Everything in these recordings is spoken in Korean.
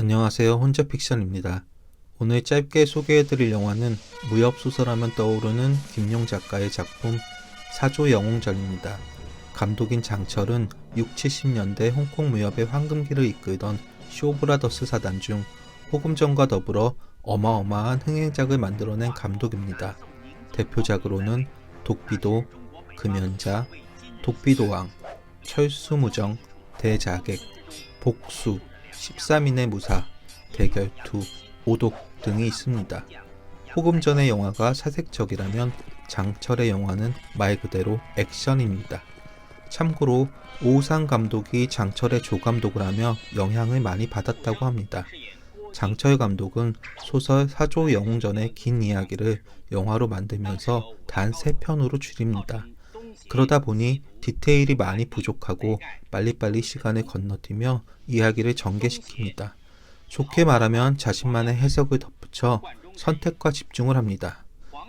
안녕하세요. 혼자 픽션입니다. 오늘 짧게 소개해드릴 영화는 무협소설하면 떠오르는 김용 작가의 작품 사조 영웅전입니다. 감독인 장철은 6, 70년대 홍콩 무협의 황금기를 이끌던 쇼브라더스 사단 중 호금전과 더불어 어마어마한 흥행작을 만들어낸 감독입니다. 대표작으로는 독비도, 금연자, 독비도왕, 철수무정, 대자객, 복수, 13인의 무사, 대결투, 오독 등이 있습니다. 호금전의 영화가 사색적이라면 장철의 영화는 말 그대로 액션입니다. 참고로 오우상 감독이 장철의 조감독을 하며 영향을 많이 받았다고 합니다. 장철 감독은 소설 사조 영웅전의 긴 이야기를 영화로 만들면서 단 3편으로 줄입니다. 그러다 보니 디테일이 많이 부족하고 빨리빨리 시간을 건너뛰며 이야기를 전개시킵니다. 좋게 말하면 자신만의 해석을 덧붙여 선택과 집중을 합니다.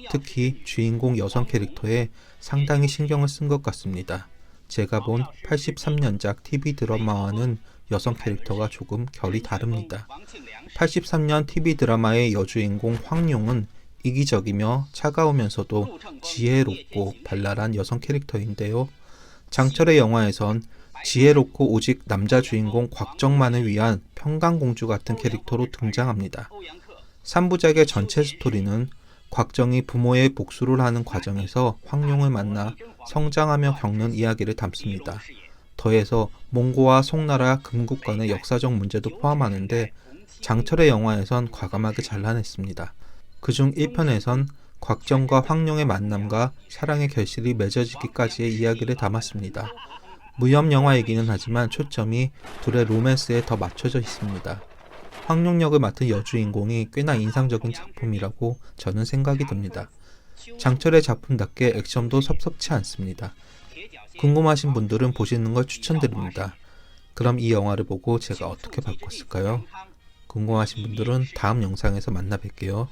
특히 주인공 여성 캐릭터에 상당히 신경을 쓴 것 같습니다. 제가 본 83년작 TV 드라마와는 여성 캐릭터가 조금 결이 다릅니다. 83년 TV 드라마의 여주인공 황룡은 이기적이며 차가우면서도 지혜롭고 발랄한 여성 캐릭터인데요. 장철의 영화에선 지혜롭고 오직 남자 주인공 곽정만을 위한 평강공주 같은 캐릭터로 등장합니다. 3부작의 전체 스토리는 곽정이 부모의 복수를 하는 과정에서 황룡을 만나 성장하며 겪는 이야기를 담습니다. 더해서 몽고와 송나라 금국 간의 역사적 문제도 포함하는데 장철의 영화에선 과감하게 잘라냈습니다. 그중 1편에선 곽정과 황룡의 만남과 사랑의 결실이 맺어지기까지의 이야기를 담았습니다. 무협 영화이기는 하지만 초점이 둘의 로맨스에 더 맞춰져 있습니다. 황룡 역을 맡은 여주인공이 꽤나 인상적인 작품이라고 저는 생각이 듭니다. 장철의 작품답게 액션도 섭섭치 않습니다. 궁금하신 분들은 보시는 걸 추천드립니다. 그럼 이 영화를 보고 제가 어떻게 바꿨을까요? 궁금하신 분들은 다음 영상에서 만나 뵐게요.